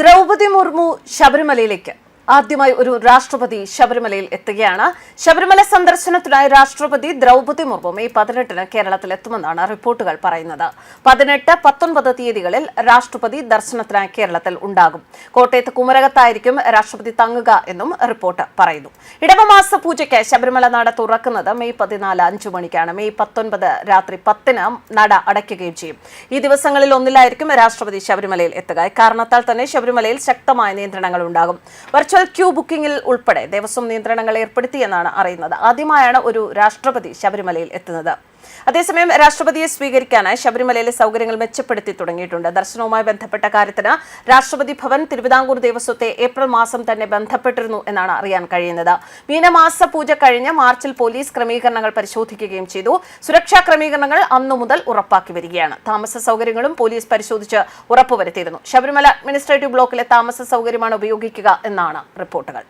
ദ്രൗപതി മുർമു ശബരിമലയിലേക്ക്. ആദ്യമായി ഒരു രാഷ്ട്രപതി ശബരിമലയിൽ എത്തുകയാണ്. ശബരിമല സന്ദർശനത്തിനായി രാഷ്ട്രപതി ദ്രൗപതി മുർമു മെയ് പതിനെട്ടിന് കേരളത്തിൽ എത്തുമെന്നാണ് റിപ്പോർട്ടുകൾ പറയുന്നത്. പതിനെട്ട് പത്തൊൻപത് തീയതികളിൽ രാഷ്ട്രപതി ദർശനത്തിനായി കേരളത്തിൽ ഉണ്ടാകും. കോട്ടയത്ത് കുമരകത്തായിരിക്കും രാഷ്ട്രപതി തങ്ങുക എന്നും റിപ്പോർട്ട് പറയുന്നു. ഇടവമാസ പൂജയ്ക്ക് ശബരിമല നട തുറക്കുന്നത് മെയ് പതിനാല് അഞ്ചു മണിക്കാണ്. മെയ് പത്തൊൻപത് രാത്രി പത്തിന് നട അടയ്ക്കുകയും ചെയ്യും. ഈ ദിവസങ്ങളിൽ ഒന്നിലായിരിക്കും രാഷ്ട്രപതി ശബരിമലയിൽ എത്തുക. ഇക്കാരണത്താൽ തന്നെ ശബരിമലയിൽ ശക്തമായ നിയന്ത്രണങ്ങൾ ഉണ്ടാകും. വെർച്വൽ ക്യൂ ബുക്കിംഗിൽ ഉൾപ്പെടെ ദേവസ്വം നിയന്ത്രണങ്ങൾ ഏർപ്പെടുത്തിയെന്നാണ് അറിയുന്നത്. ആദ്യമായാണ് ഒരു രാഷ്ട്രപതി ശബരിമലയിൽ എത്തുന്നത്. അതേസമയം രാഷ്ട്രപതിയെ സ്വീകരിക്കാനായി ശബരിമലയിലെ സൗകര്യങ്ങൾ മെച്ചപ്പെടുത്തി തുടങ്ങിയിട്ടുണ്ട്. ദർശനവുമായി ബന്ധപ്പെട്ട കാര്യത്തിന് രാഷ്ട്രപതി ഭവൻ തിരുവിതാംകൂർ ദേവസ്വത്തെ ഏപ്രിൽ മാസം തന്നെ ബന്ധപ്പെട്ടിരുന്നു എന്നാണ് അറിയാൻ കഴിയുന്നത്. മീനമാസ പൂജ കഴിഞ്ഞ് മാർച്ചിൽ പോലീസ് ക്രമീകരണങ്ങൾ പരിശോധിക്കുകയും ചെയ്തു. സുരക്ഷാ ക്രമീകരണങ്ങൾ അന്നു മുതൽ ഉറപ്പാക്കി വരികയാണ്. താമസ സൗകര്യങ്ങളും പോലീസ് പരിശോധിച്ച് ഉറപ്പുവരുത്തിയിരുന്നു. ശബരിമല അഡ്മിനിസ്ട്രേറ്റീവ് ബ്ലോക്കിലെ താമസ സൗകര്യമാണ് ഉപയോഗിക്കുക എന്നാണ് റിപ്പോർട്ടുകൾ.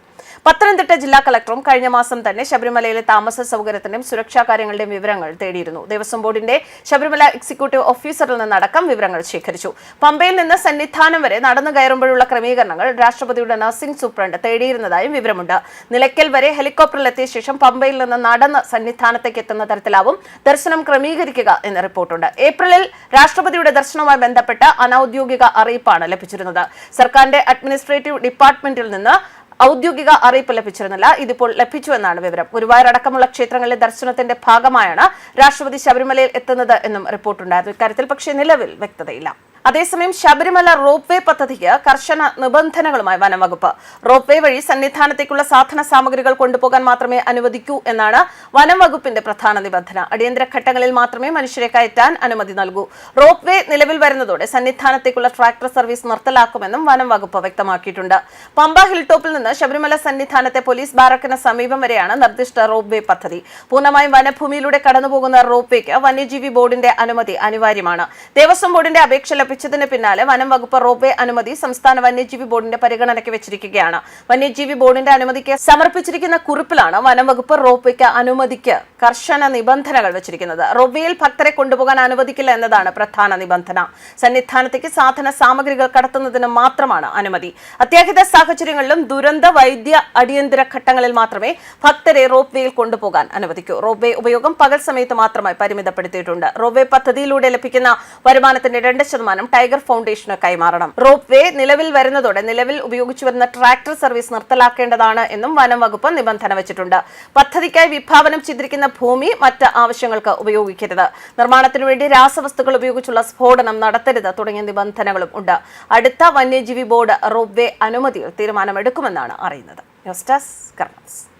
പത്തനംതിട്ട ജില്ലാ കളക്ടറും കഴിഞ്ഞ മാസം തന്നെ ശബരിമലയിലെ താമസ സൗകര്യത്തിന്റെയും സുരക്ഷാ കാര്യങ്ങളുടെയും വിവരങ്ങൾ തേടിയിരുന്നു. ദേവസ്വം ബോർഡിന്റെ ശബരിമല എക്സിക്യൂട്ടീവ് ഓഫീസറിൽ നിന്നടക്കം വിവരങ്ങൾ ശേഖരിച്ചു. പമ്പയിൽ നിന്ന് സന്നിധാനം വരെ നടന്നു കയറുമ്പോഴുള്ള ക്രമീകരണങ്ങൾ രാഷ്ട്രപതിയുടെ നഴ്സിംഗ് സൂപ്രണ്ട് തേടിയിരുന്നതായും വിവരമുണ്ട്. നിലയ്ക്കൽ വരെ ഹെലികോപ്റ്ററിൽ എത്തിയ ശേഷം പമ്പയിൽ നിന്ന് നടന്ന് സന്നിധാനത്തേക്ക് എത്തുന്ന തരത്തിലാവും ദർശനം ക്രമീകരിക്കുക എന്ന റിപ്പോർട്ടുണ്ട്. ഏപ്രിലിൽ രാഷ്ട്രപതിയുടെ ദർശനവുമായി ബന്ധപ്പെട്ട അനൌദ്യോഗിക അറിയിപ്പാണ് ലഭിച്ചിരുന്നത്. സർക്കാരിന്റെ അഡ്മിനിസ്ട്രേറ്റീവ് ഡിപ്പാർട്ട്മെന്റിൽ നിന്ന് ഔദ്യോഗിക അറിയിപ്പ് ലഭിച്ചിരുന്നില്ല. ഇതിപ്പോൾ ലഭിച്ചുവെന്നാണ് വിവരം. ഗുരുവായൂരടക്കമുള്ള ക്ഷേത്രങ്ങളിലെ ദർശനത്തിന്റെ ഭാഗമായാണ് രാഷ്ട്രപതി ശബരിമലയിൽ എത്തുന്നത് എന്നും റിപ്പോർട്ടുണ്ടായിരുന്നു. ഇക്കാര്യത്തിൽ പക്ഷേ നിലവിൽ വ്യക്തതയില്ല. അതേസമയം ശബരിമല റോപ്പ് വേ പദ്ധതിക്ക് കർശന നിബന്ധനകളുമായി വനംവകുപ്പ്. റോപ്പ് വേ വഴി സന്നിധാനത്തേക്കുള്ള സാധന സാമഗ്രികൾ കൊണ്ടുപോകാൻ മാത്രമേ അനുവദിക്കൂ എന്നാണ് വനം വകുപ്പിന്റെ പ്രധാന നിബന്ധന. അടിയന്തര ഘട്ടങ്ങളിൽ മാത്രമേ മനുഷ്യരെ കയറ്റാൻ അനുമതി നൽകൂ. റോപ്പ് വേ നിലവിൽ വരുന്നതോടെ സന്നിധാനത്തേക്കുള്ള ട്രാക്ടർ സർവീസ് നിർത്തലാക്കുമെന്നും വനം വകുപ്പ് വ്യക്തമാക്കിയിട്ടുണ്ട്. പമ്പ ഹിൽ ടോപ്പിൽ നിന്ന് ശബരിമല സന്നിധാനത്തെ പോലീസ് ബാരക്കിന് സമീപം വരെയാണ് നിർദ്ദിഷ്ട റോപ്പ് വേ പദ്ധതി. പൂർണമായും വനഭൂമിയിലൂടെ കടന്നുപോകുന്ന റോപ്പ് വേക്ക് വന്യജീവി ബോർഡിന്റെ അനുമതി അനിവാര്യമാണ്. ദേവസ്വം ബോർഡിന്റെ അപേക്ഷ ലഭിച്ചതിന് പിന്നാലെ വനം വകുപ്പ് റോപ്പ് വേ അനുമതി സംസ്ഥാന വന്യജീവി ബോർഡിന്റെ പരിഗണനയ്ക്ക് വെച്ചിരിക്കുകയാണ്. വന്യജീവി ബോർഡിന്റെ അനുമതിക്ക് സമർപ്പിച്ചിരിക്കുന്ന കുറിപ്പിലാണ് വനം വകുപ്പ് റോപ്പ് വേക്ക് അനുമതിക്ക് കർശന നിബന്ധനകൾ വെച്ചിരിക്കുന്നത്. റോപ്പ് വേയിൽ ഭക്തരെ കൊണ്ടുപോകാൻ അനുവദിക്കില്ല എന്നതാണ് പ്രധാന നിബന്ധന. സന്നിധാനത്തേക്ക് സാധന സാമഗ്രികൾ കടത്തുന്നതിന് മാത്രമാണ് അനുമതി. അത്യാഹിത സാഹചര്യങ്ങളിലും ദുരന്ത വൈദ്യ അടിയന്തര ഘട്ടങ്ങളിൽ മാത്രമേ ഭക്തരെ റോപ്പ് വേയിൽ കൊണ്ടുപോകാൻ അനുവദിക്കൂ. റോപ്പ് വേ ഉപയോഗം പകൽ സമയത്ത് മാത്രമായി പരിമിതപ്പെടുത്തിയിട്ടുണ്ട്. റോപ്പ് വേ പദ്ധതിയിലൂടെ ലഭിക്കുന്ന വരുമാനത്തിന്റെ രണ്ട് ശതമാനം ടൈഗർ ഫൗണ്ടേഷന് കൈമാറണം. റോപ്പ് വേ നിലവിൽ വരുന്നതോടെ നിലവിൽ ഉപയോഗിച്ചു വരുന്ന ട്രാക്ടർ സർവീസ് നിർത്തലാക്കേണ്ടതാണ് എന്നും വനം വകുപ്പ് നിബന്ധന വെച്ചിട്ടുണ്ട്. പദ്ധതിക്കായി വിഭാവനം ചെയ്തിരിക്കുന്ന ഭൂമി മറ്റ് ആവശ്യങ്ങൾക്ക് ഉപയോഗിക്കരുത്. നിർമ്മാണത്തിനു വേണ്ടി രാസവസ്തുക്കൾ ഉപയോഗിച്ചുള്ള സ്ഫോടനം നടത്തരുത് തുടങ്ങിയ നിബന്ധനകളും ഉണ്ട്. അടുത്ത വന്യജീവി ബോർഡ് റോപ്പ് വേ അനുമതിയിൽ തീരുമാനമെടുക്കുമെന്നാണ് അറിയുന്നത്. News desk കർമ്മസ്